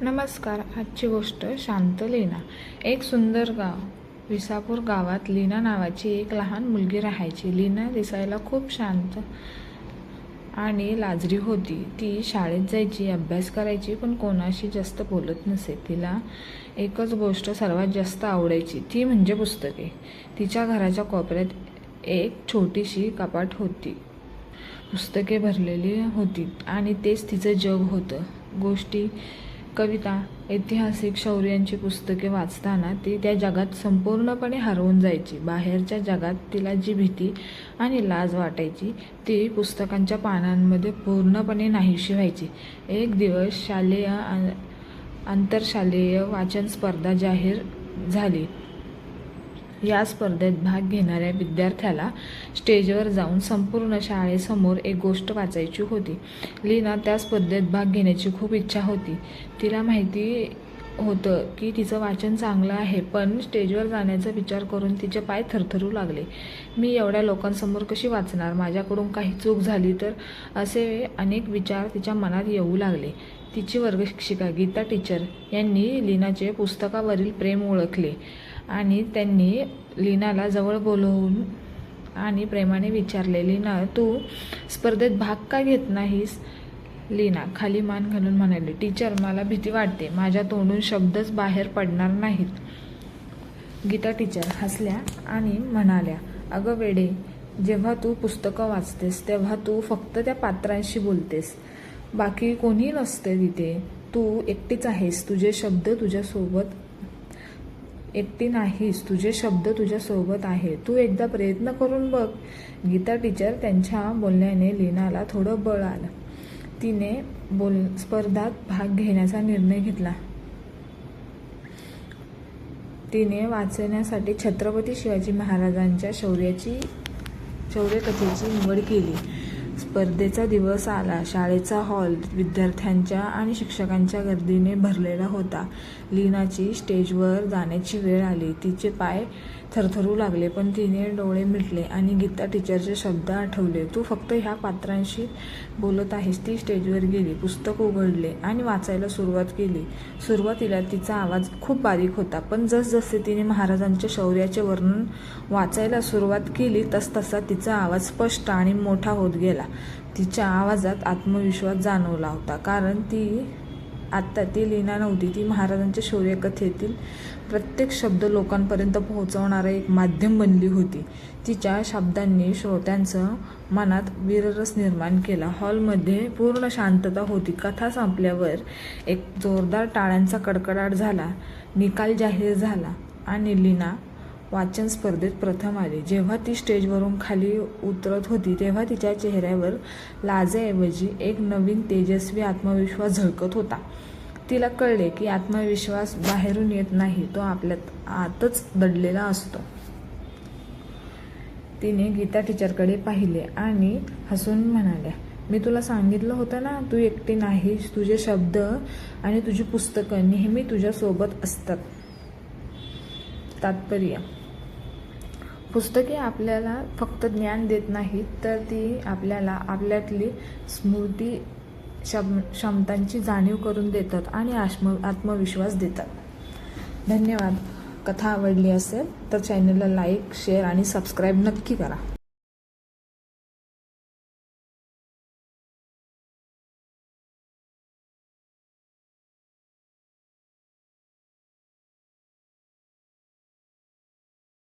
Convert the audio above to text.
नमस्कार आजची गोष्ट शांत लीना. एक सुंदर गाव. विसापूर गावात लीना नावाची एक लहान मुलगी राहायची. लीना दिसायला खूप शांत आणि लाजरी होती. ती शाळेत जायची अभ्यास करायची पण कोणाशी जास्त बोलत नसे. तिला एकच गोष्ट सर्वात जास्त आवडायची ती म्हणजे पुस्तके. तिच्या घराच्या कोपऱ्यात एक छोटीशी कपाट होती. पुस्तके भरलेली होती आणि तेच तिचं जग होतं. गोष्टी कविता ऐतिहासिक शौर्यांची पुस्तके वाचताना ती त्या जगात संपूर्णपणे हरवून जायची. बाहेरच्या जगात तिला जी भीती आणि लाज वाटायची ती पुस्तकांच्या पानांमध्ये पूर्णपणे नाहीशी व्हायची. एक दिवस शालेय आंतरशालेय वाचन स्पर्धा जाहीर झाली. या स्पर्धेत भाग घेणाऱ्या विद्यार्थ्याला स्टेजवर जाऊन संपूर्ण शाळेसमोर एक गोष्ट वाचायची होती. लीना त्या स्पर्धेत भाग घेण्याची खूप इच्छा होती. तिला माहिती होतं की तिचं वाचन चांगलं आहे पण स्टेजवर जाण्याचा विचार करून तिचे पाय थरथरू लागले. मी एवढ्या लोकांसमोर कशी वाचणार? माझ्याकडून काही चूक झाली तर? असे अनेक विचार तिच्या मनात येऊ लागले. तिची वर्गशिक्षिका गीता टीचर यांनी लीनाचे पुस्तकावरील प्रेम ओळखले. आणि त्यांनी लीनाला जवळ बोलवून आणि प्रेमाने विचारले लीना तू स्पर्धेत भाग का घेत नाहीस? लीना खाली मान घालून म्हणाली टीचर मला भीती वाटते. माझ्या तोंडून शब्दच बाहेर पडणार नाहीत. गीता टीचर हसल्या आणि म्हणाल्या अगं वेडे जेव्हा तू पुस्तकं वाचतेस तेव्हा तू फक्त त्या पात्रांशी बोलतेस. बाकी कोणी नसते तिथे. तू एकटीच आहेस. तुझे शब्द तुझ्यासोबत एकटी नाहीस. तुझे शब्द तुझ्यासोबत आहे तू एकदा प्रयत्न करून बघ. गीता टीचर त्यांच्या बोलण्याने लीनाला थोडं बळ आलं. तिने बोल स्पर्धात भाग घेण्याचा निर्णय घेतला. तिने वाचण्यासाठी छत्रपती शिवाजी महाराजांच्या शौर्याची शौर्यकथेची निवड केली. स्पर्धेचा दिवस आला. शाळेचा हॉल विद्यार्थ्यांच्या आणि शिक्षकांच्या गर्दीने भरलेला होता. लीनाची स्टेजवर जाण्याची वेळ आली. तिचे पाय थरथरू लागले पण तिने डोळे मिटले आणि गीता टीचरचे शब्द आठवले. तू फक्त ह्या पात्रांशी बोलत आहेस ती स्टेजवर गेली पुस्तक उघडले आणि वाचायला सुरुवात केली. सुरुवातीला तिचा आवाज खूप बारीक होता पण जसजसे तिने महाराजांच्या शौर्याचे वर्णन वाचायला सुरुवात केली तसतसा तिचा आवाज स्पष्ट आणि मोठा होत गेला. तिच्या आवाजात आत्मविश्वास जाणवला होता कारण ती आत्ता ती लीना नव्हती ती महाराजांच्या शौर्यकथेतील प्रत्येक शब्द लोकांपर्यंत पोहोचवणारं एक माध्यम बनली होती. तिच्या शब्दांनी श्रोत्यांचं मनात वीररस निर्माण केला. हॉलमध्ये पूर्ण शांतता होती. कथा संपल्यावर एक जोरदार टाळ्यांचा कडकडाट झाला. निकाल जाहीर झाला आणि लीना वाचन स्पर्धेत प्रथम आली. जेव्हा ती स्टेजवरून खाली उतरत होती तेव्हा तिच्या चेहऱ्यावर लाजेऐवजी एक नवीन तेजस्वी आत्मविश्वास झळकत होता. तिला कळले की आत्मविश्वास बाहेरून येत नाही तो आपल्यात आतच दडलेला असतो. तिने गीता टीचरकडे पाहिले आणि हसून म्हणाल्या मी तुला सांगितलं होतं ना तू एकटी नाहीस तुझे शब्द आणि तुझी पुस्तकं नेहमी तुझ्यासोबत असतात. तात्पर्य. पुस्तके आपल्याला फक्त ज्ञान देत नाहीत तर ती आपल्याला आपल्यातली स्मृती क्षम क्षमतांची जाणीव करून देतात आणि आत्म आत्मविश्वास देतात. धन्यवाद. कथा आवडली असेल तर चॅनलला लाईक शेअर आणि सबस्क्राईब नक्की करा.